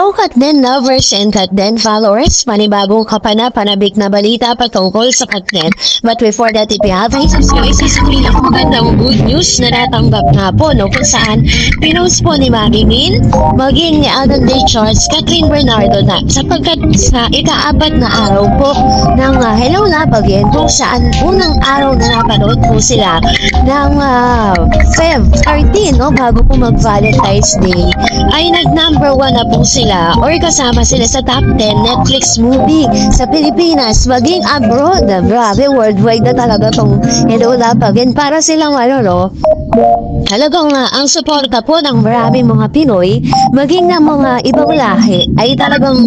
Hello, Katden lovers and Katden followers. Panibagong kapana-panabik na balita patungkol sa Katden. But before that, if you have any isisipin ako magandang good news na natanggap nga po, no, kung saan pinost po ni Mami Min, maging ni Alden Day Charles, Catherine Bernardo na, sapagkat sa ikaapat na araw po ng uh, Hello Love Again, kung saan unang araw na napanood po sila ng uh, Feb 13, no, bago po mag-Valentine's Day, ay nag-number one na po sila or kasama sila sa top 10 Netflix movie sa Pilipinas, maging abroad. Grabe, worldwide na talaga tong Hello Love Again. Para silang ano, no? Talagang nga, ang suporta po ng maraming mga Pinoy, maging ng mga ibang lahi, ay talagang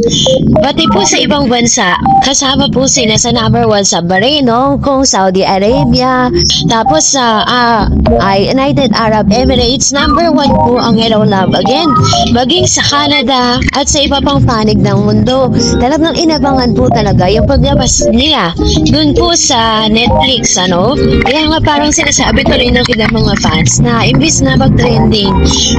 pati po sa ibang bansa, kasama po sila sa number one sa Bahrain, Hong Kong, Saudi Arabia, tapos sa ah, ay United Arab Emirates, number one po ang Hello Love Again. Maging sa Canada at sa iba pang panig ng mundo, talagang inabangan po talaga yung paglabas nila dun po sa Netflix, ano? Kaya nga parang sinasabi tuloy ng ilang mga fans na imbis na mag-trending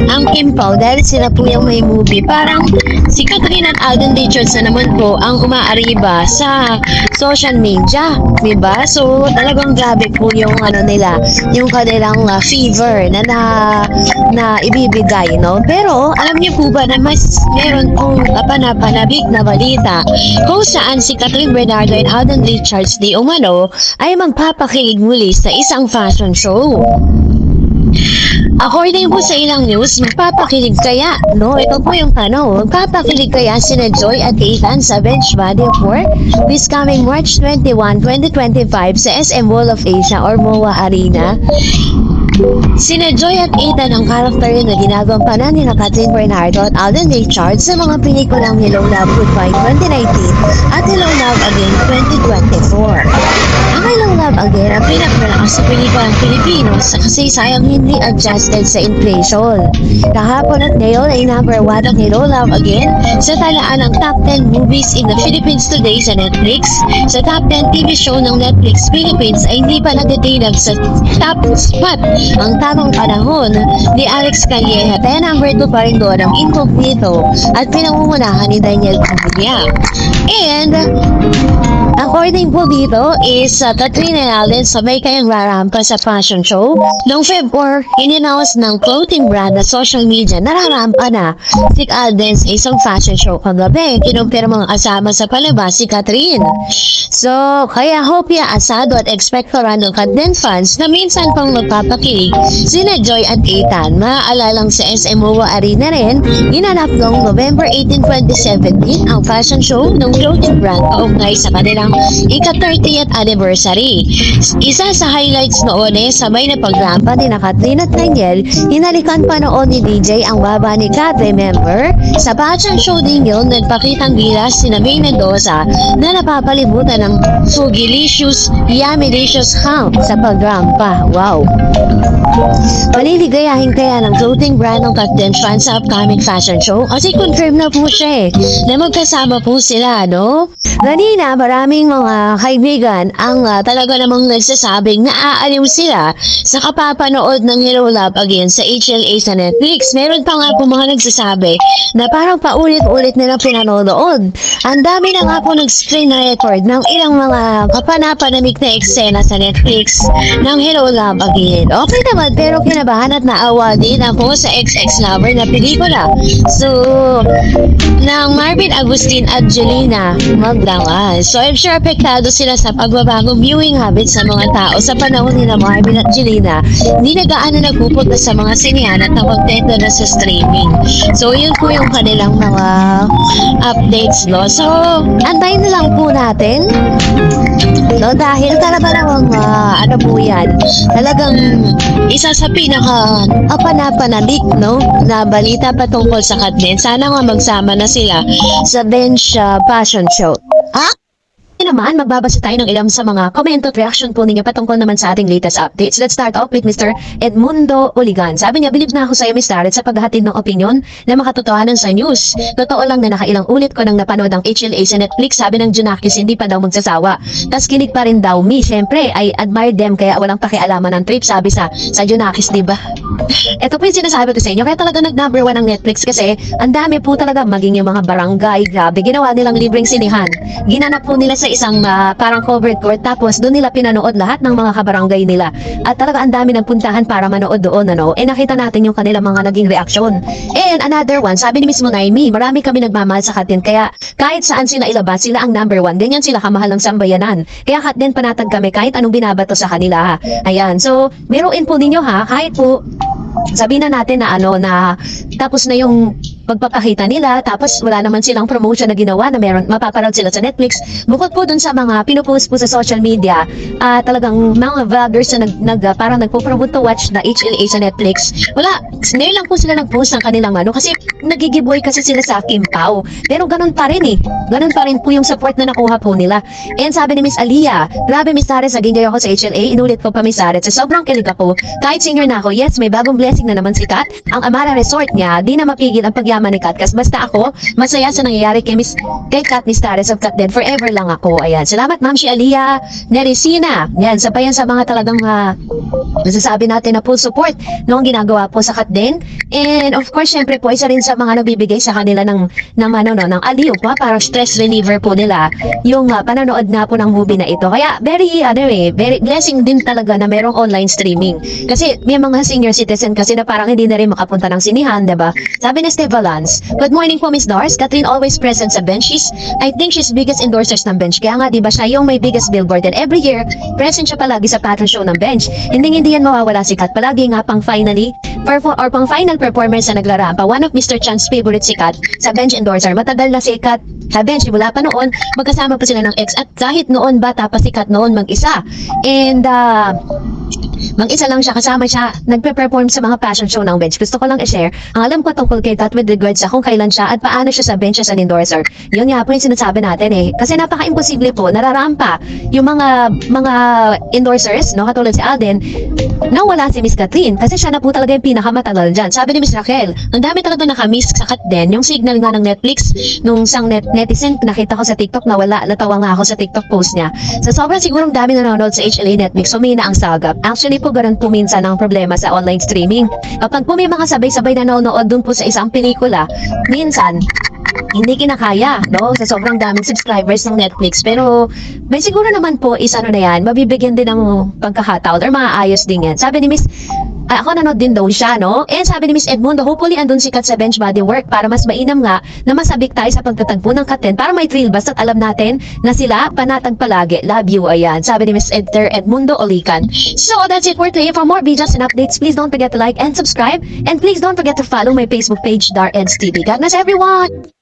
ang Kim Pao dahil sila po yung may movie, parang si Catherine at Alden Richards na naman po ang umaariba sa social media, di ba? So, talagang grabe po yung ano nila, yung kanilang uh, fever na, na na ibibigay, no? Pero, alam niyo po ba na mas meron pong kapanapanabik na balita kung saan si Catherine Bernardo at Alden Richards di umano ay magpapakilig muli sa isang fashion show. According po sa ilang news, magpapakilig kaya, no? Ito po yung tanong, magpapakilig kaya sina Joy at Ethan sa Bench Body of Work this coming March 21, 2025 sa SM Mall of Asia or MOA Arena? Sina Joy at Ethan ang karakter na ginagampanan ni na Catherine Bernardo at Alden Richards sa mga pelikulang Hello Love Goodbye 2019 at Hello Love Again 2024. Ang Love Again ang pinakamalakas sa pelikulang Pilipino sa kasaysayang hindi adjusted sa inflation. Kahapon at ngayon ay number 1 ang Hello Love Again sa talaan ng top 10 movies in the Philippines today sa Netflix. Sa top 10 TV show ng Netflix Philippines ay hindi pa natitinag sa top spot ang tamang panahon ni Alex Calleja. Kaya number 2 pa rin doon ang Incognito at pinangungunahan ni Daniel Padilla. And According po dito is uh, Katrina and Alden sabay kayang rarampa sa fashion show. Noong Feb 4, ininawas ng clothing brand na social media na rarampa na si Alden sa isang fashion show kagabi. Kinumpir mga kasama sa palabas si Catherine. So, kaya hope ya asado at expect ko rin ng Katden fans na minsan pang magpapakilig sina Joy at Ethan. Maaalalang sa SMOA Arena rin, inanap noong November 18, 2017 ang fashion show ng clothing brand kaugnay sa kanilang ika-30th anniversary. Isa sa highlights noon eh, sabay na pagrampa ni na Catherine at Daniel, hinalikan pa noon ni DJ ang baba ni Kat, remember? Sa fashion show din yun, nagpakitang gilas si May Mendoza na napapalibutan ng Sugilicious, Yumilicious Hang sa pagrampa. Wow! Maliligayahin kaya ng clothing brand ng Captain Fan sa upcoming fashion show kasi confirm na po siya eh na magkasama po sila, no? Kanina, maraming mga kaibigan ang ah, talaga namang nagsasabing na aaliw sila sa kapapanood ng Hello Love Again sa HLA sa Netflix. Meron pa nga po mga nagsasabi na parang paulit-ulit nila pinanonood. Ang dami na nga po nag-screen record ng ilang mga kapanapanamik na eksena sa Netflix ng Hello Love Again. Okay naman, pero kinabahan at naawa din ako sa XX Lover na pelikula. So, ng Marvin Agustin at Jelena Magdangan. So, I'm sure apektado sila sa pagbabagong viewing habits sa mga tao sa panahon ni na Marvin at Jelena. Hindi na gaano nagpupunta sa mga sinihan at nakontento na sa streaming. So, yun po yung kanilang mga updates, no? So, antayin na lang po natin. No, dahil talaga namang ah, ano po yan, talagang isa sa pinaka kapanapanabik, no, na balita patungkol sa Katnin. Sana nga magsama na sila sa bench ah, fashion show. Ha? Naman, magbabasa tayo ng ilang sa mga comment at reaction po ninyo patungkol naman sa ating latest updates. Let's start off with Mr. Edmundo Oligan. Sabi niya, believe na ako sa iyo, Ms. Tarot, sa paghahatid ng opinion na makatotohanan sa news. Totoo lang na nakailang ulit ko nang napanood ang HLA sa Netflix. Sabi ng Junakis, hindi pa daw magsasawa. Tapos kinig pa rin daw, me. Siyempre, I admire them kaya walang pakialaman ng trip. Sabi sa, sa Junakis, di ba? Ito po yung sinasabi ko sa inyo. Kaya talaga nag-number one ang Netflix kasi ang dami po talaga maging yung mga barangay. Grabe, ginawa nilang libreng sinihan. Ginanap po nila sa isang ah, parang covered court tapos doon nila pinanood lahat ng mga kabarangay nila. At talaga ang dami nagpuntahan para manood doon. Ano? Eh nakita natin yung kanilang mga naging reaksyon. And another one, sabi ni Miss Munaimi, marami kami nagmamahal sa Katin. Kaya kahit saan sila ilabas, sila ang number one. Ganyan sila kamahal ng sambayanan. Kaya Katin panatag kami kahit anong binabato sa kanila. Ayan. So, biruin po ninyo ha, kahit po sabihin na natin na ano na tapos na yung pagpapakita nila tapos wala naman silang promotion na ginawa na meron mapapanood sila sa Netflix. Bukod po dun sa mga pinupost po sa social media ah talagang mga vloggers na nag, nag ah, parang nagpo-promote to watch na HLA sa Netflix. Wala ngayon lang po sila nag-post ng kanilang ano kasi nagigiboy kasi sila sa Kim Pao. Pero ganun pa rin eh. Ganun pa rin po yung support na nakuha po nila. And sabi ni Miss Alia grabe Miss Sares naging joy ako sa HLA inulit ko pa Miss Sares sa sobrang kilig ako. Kahit senior na ako yes may bagong blessing na naman si Kat. Ang Amara Resort niya di na mapigil ang pagyaman ni Kat. Kasi basta ako masaya sa nangyayari kay Miss kay Kat Miss Tares of Kat din forever lang ako. Ayan. Salamat Ma'am si Alia Neresina. Yan sa pa yan sa mga talagang ah, nasasabi natin na full support noong ginagawa po sa Kat din. And of course syempre po isa rin sa mga nagbibigay sa kanila ng ng ano no ng aliw pa para stress reliever po nila yung ah, panonood na po ng movie na ito. Kaya very ano eh very blessing din talaga na merong online streaming. Kasi may mga senior citizen kasi na parang hindi na rin makapunta ng sinihan, ba? Sabi ni Steve Valance, Good morning po Miss Dars. Catherine always present sa bench. She's, I think she's biggest endorsers ng bench. Kaya nga 'di ba siya yung may biggest billboard and every year present siya palagi sa patron show ng bench. Hindi hindi yan mawawala si Kat. Palagi nga pang finally perform or pang final performance na naglarampa. One of Mr. Chan's favorite si Kat sa bench endorser. Matagal na si Kat sa bench, wala pa noon, magkasama pa sila ng ex at kahit noon bata pa si Kat noon mag-isa. And uh, Mag-isa lang siya, kasama siya, nagpe-perform sa mga fashion show ng bench. Gusto ko lang i-share, ang alam ko tungkol kay Kat with regards sa kung kailan siya at paano siya sa bench as an endorser. Yun nga po yung sinasabi natin eh. Kasi napaka-imposible po, nararampa yung mga mga endorsers, no, katulad si Alden, na wala si Miss Catherine kasi siya na po talaga yung pinakamatagal dyan. Sabi ni Miss Raquel, ang dami talaga nakamiss sa Kat din, yung signal nga ng Netflix, nung isang net netizen, nakita ko sa TikTok na wala, natawa nga ako sa TikTok post niya. Sa sobrang sigurong dami nanonood sa HLA Netflix, sumina ang sagap. Actually po, ganun po minsan ang problema sa online streaming. Kapag po may mga sabay-sabay nanonood dun po sa isang pelikula, minsan, hindi kinakaya, no? Sa sobrang daming subscribers ng Netflix. Pero, may siguro naman po is ano na yan, mabibigyan din ng pagkakataon or maaayos din yan. Sabi ni Miss, ah, ako nanood din daw siya, no? And sabi ni Miss Edmundo, hopefully andun si Kat sa bench body work para mas mainam nga na masabik tayo sa pagtatagpo ng Katen para may thrill basta't alam natin na sila panatag palagi. Love you, ayan. Sabi ni Miss Edter Edmundo Olican. So, that's it for today. For more videos and updates, please don't forget to like and subscribe. And please don't forget to follow my Facebook page, Dar Eds TV. God bless everyone!